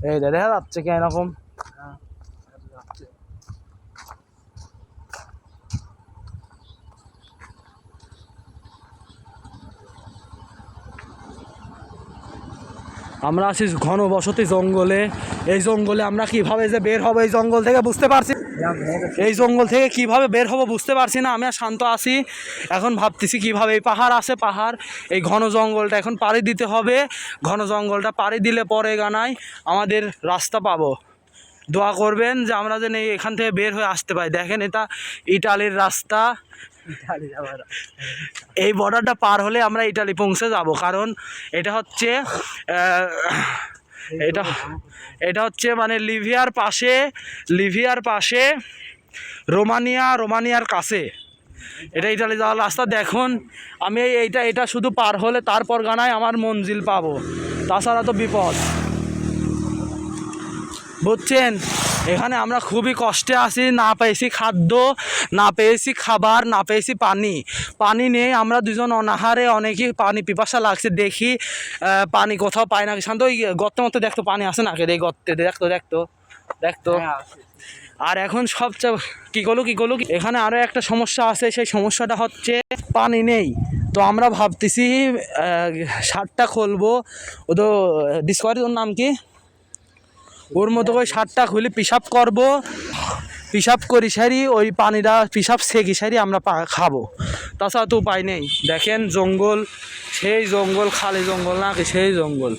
এই দেখা যাচ্ছে কি এরকম আমরা আছি ঘন বসতি জঙ্গলে। এই জঙ্গলে আমরা কীভাবে যে বের হব এই জঙ্গল থেকে বুঝতে পারছি এই জঙ্গল থেকে কীভাবে বের হব বুঝতে পারছি না আমি শান্ত আছি। এখন ভাবতেছি কীভাবে এই পাহাড় আছে, পাহাড়। এই ঘন জঙ্গলটা এখন পাড়ি দিতে হবে। ঘন জঙ্গলটা পাড়ি দিলে পরে গানায় আমাদের রাস্তা পাবো। দোয়া করবেন যে আমরা যেন এখান থেকে বের হয়ে আসতে পারি। দেখেন এটা ইটালির রাস্তা। এই বর্ডারটা পার হলে আমরা ইটালি পৌঁছে যাব, কারণ এটা হচ্ছে এটা এটা হচ্ছে মানে লিভিয়ার পাশে লিভিয়ার পাশে রোমানিয়া, রোমানিয়ার কাছে। এটা ইটালি যাওয়ার রাস্তা। দেখুন, আমি এই- এইটা, এটা শুধু পার হলে তারপর গানায় আমার মঞ্জিল পাবো। তাছাড়া তো বিপদ। বুঝছেন? এখানে আমরা খুবই কষ্টে আছি না পেয়েছি খাদ্য না পেয়েছি খাবার না পেয়েছি পানি। পানি নেই আমরা দুজন অনাহারে অনেকেই পানি পিপাসা লাগছে দেখি পানি কোথাও পাই না। শান্ত ওই গর্তের মধ্যে দেখতো পানি আসে না? এই গর্তে দেখতো দেখতো দেখতো। আর এখন সবচেয়ে কী করল কী করল এখানে আরও একটা সমস্যা আছে সেই সমস্যাটা হচ্ছে পানি নেই। তো আমরা ভাবতেছি শার্টটা খুলবো। ও তো ডিসকভারি ওর নাম কি? ওর মতো করে সারটা খুলে পিসাব করব পিসাব করি সারি, ওই পানিটা পিসাব সেকি সারি আমরা খাব। তাছাড়া তো উপায় নেই। দেখেন জঙ্গল, সেই জঙ্গল খালি জঙ্গল নাকি সেই জঙ্গল।